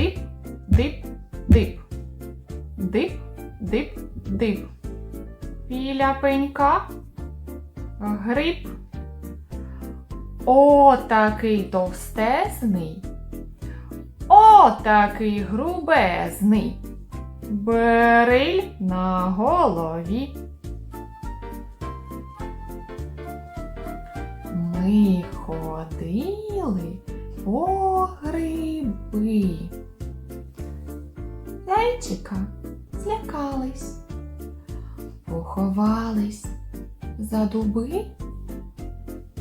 Дип, дип, дип. Дип, дип, дип. Біля пенька гриб. О, такий товстезний. О, такий грубезний. Бериль на голові. Ми ходили по гриби. Зайчика злякались, поховались за дуби,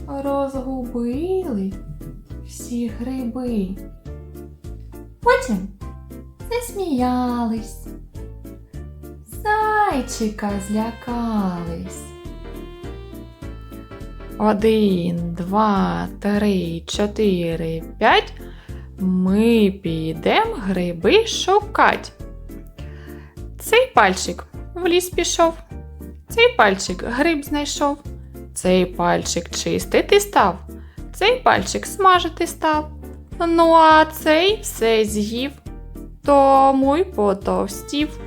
розгубили всі гриби. Потім засміялись, зайчика злякались. Один, два, три, чотири, п'ять. Ми підемо гриби шукать. Цей пальчик в ліс пішов. Цей пальчик гриб знайшов. Цей пальчик чистити став. Цей пальчик смажити став. Ну, а цей все з'їв, тому й потовстів.